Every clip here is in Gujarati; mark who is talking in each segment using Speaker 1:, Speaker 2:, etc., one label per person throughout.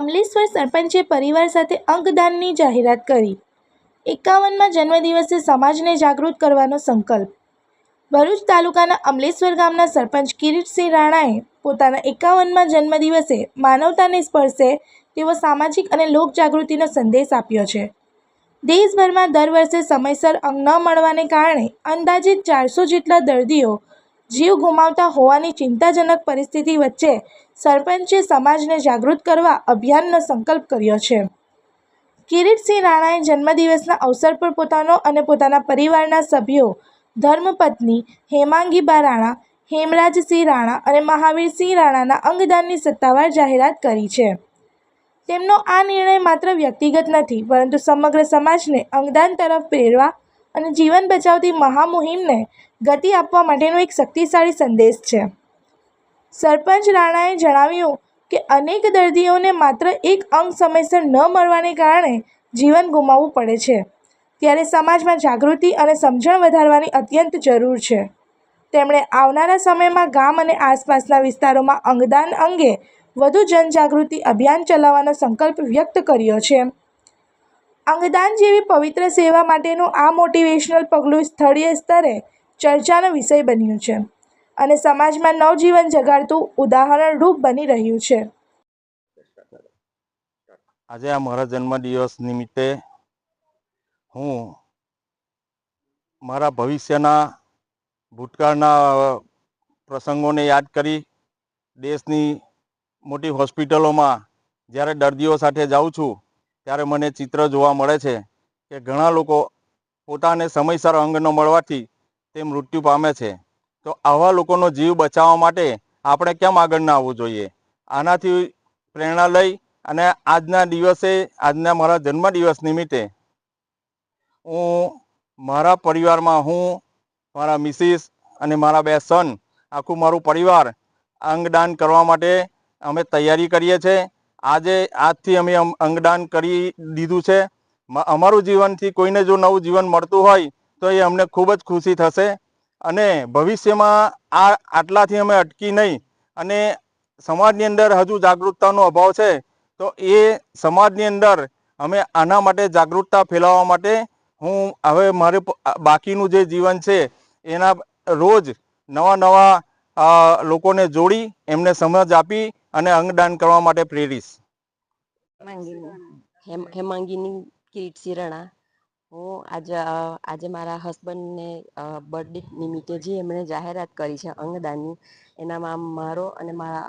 Speaker 1: અમલેશ્વર સરપંચે પરિવાર સાથે અંગદાનની જાહેરાત કરી. એકાવનમાં જન્મદિવસે સમાજને જાગૃત કરવાનો સંકલ્પ. ભરૂચ તાલુકાના અમલેશ્વર ગામના સરપંચ કિરીટસિંહ રાણાએ પોતાના એકાવનમાં જન્મદિવસે માનવતાને સ્પર્શે તેવો સામાજિક અને લોકજાગૃતિનો સંદેશ આપ્યો છે. દેશભરમાં દર વર્ષે સમયસર અંગ ન મળવાને કારણે અંદાજિત ચારસો જેટલા દર્દીઓ જીવ ગુમાવતા હોવાની ચિંતાજનક પરિસ્થિતિ વચ્ચે સરપંચે સમાજને જાગૃત કરવા અભિયાનનો સંકલ્પ કર્યો છે. કિરીટસિંહ રાણાએ જન્મદિવસના અવસર પર પોતાનો અને પોતાના પરિવારના સભ્યો ધર્મપત્ની હેમાંગીબા રાણા, હેમરાજસિંહ રાણા અને મહાવીરસિંહ રાણાના અંગદાનની સત્તાવાર જાહેરાત કરી છે. તેમનો આ નિર્ણય માત્ર વ્યક્તિગત નથી, પરંતુ સમગ્ર સમાજને અંગદાન તરફ પ્રેરવા અને જીવન બચાવતી મહામુહિમને ગતિ આપવા માટેનો એક શક્તિશાળી સંદેશ છે. સરપંચ રાણાએ જણાવ્યું કે, અનેક દર્દીઓને માત્ર એક અંગ સમયસર ન મળવાને કારણે જીવન ગુમાવવું પડે છે. ત્યારે સમાજમાં જાગૃતિ અને સમજણ વધારવાની અત્યંત જરૂર છે. તેમણે આવનારા સમયમાં ગામ અને આસપાસના વિસ્તારોમાં અંગદાન અંગે વધુ જનજાગૃતિ અભિયાન ચલાવવાનો સંકલ્પ વ્યક્ત કર્યો છે. અંગદાન જેવી પવિત્ર સેવા માટેનું આ મોટિવેશનલ પગલું સ્થળીય સ્તરે ચર્ચાનો વિષય બન્યું છે અને સમાજમાં નવજીવન જગાડતું ઉદાહરણરૂપ બની રહ્યું છે.
Speaker 2: આજે આ મારા જન્મદિવસ નિમિત્તે હું મારા ભવિષ્યના ભૂતકાળના પ્રસંગોને યાદ કરી દેશની મોટી હોસ્પિટલોમાં જ્યારે દર્દીઓ સાથે જાઉં છું ત્યારે મને ચિત્ર જોવા મળે છે કે ઘણા લોકો પોતાને સમયસર અંગ ન મળવાથી તે મૃત્યુ પામે છે. તો આવા લોકોનો જીવ બચાવવા માટે આપણે કેમ આગળ ના આવવું જોઈએ? આનાથી પ્રેરણા લઈ અને આજના દિવસે, આજના મારા જન્મદિવસ નિમિત્તે હું મારા પરિવારમાં હું, મારા મિસિસ અને મારા બે સન, આખું મારું પરિવાર અંગદાન કરવા માટે અમે તૈયારી કરીએ છીએ. આજે આજથી અમે અંગદાન કરી દીધું છે. અમારું જીવનથી કોઈને જો નવું જીવન મળતું હોય તો એ અમને ખૂબ જ ખુશી થશે. અને ભવિષ્યમાં આ આટલાથી અમે અટકી નહીં. અને સમાજની અંદર હજુ જાગૃતતાનો અભાવ છે, તો એ સમાજની અંદર અમે આના માટે જાગૃતતા ફેલાવવા માટે હું હવે મારે બાકીનું જે જીવન છે, એના રોજ નવા નવા લોકોને જોડી, એમને સમજ આપી અને અંગદાન કરવા માટે પ્રેરીશ
Speaker 3: હેમાંગીની, હેમ, હેમાંગીની કિરીટસિંહ રણા. હું આજે આજે મારા હસબન્ડને બર્થડે નિમિત્તે જે એમણે જાહેરાત કરી છે અંગદાનની, એનામાં મારો અને મારા,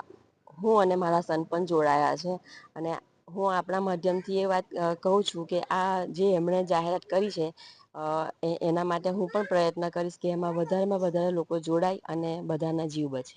Speaker 3: હું અને મારા સન પણ જોડાયા છે. અને હું આપણા માધ્યમથી એ વાત કહું છું કે આ જે એમણે જાહેરાત કરી છે એના માટે હું પણ પ્રયત્ન કરીશ કે એમાં વધારેમાં વધારે લોકો જોડાય અને બધાના જીવ બચે.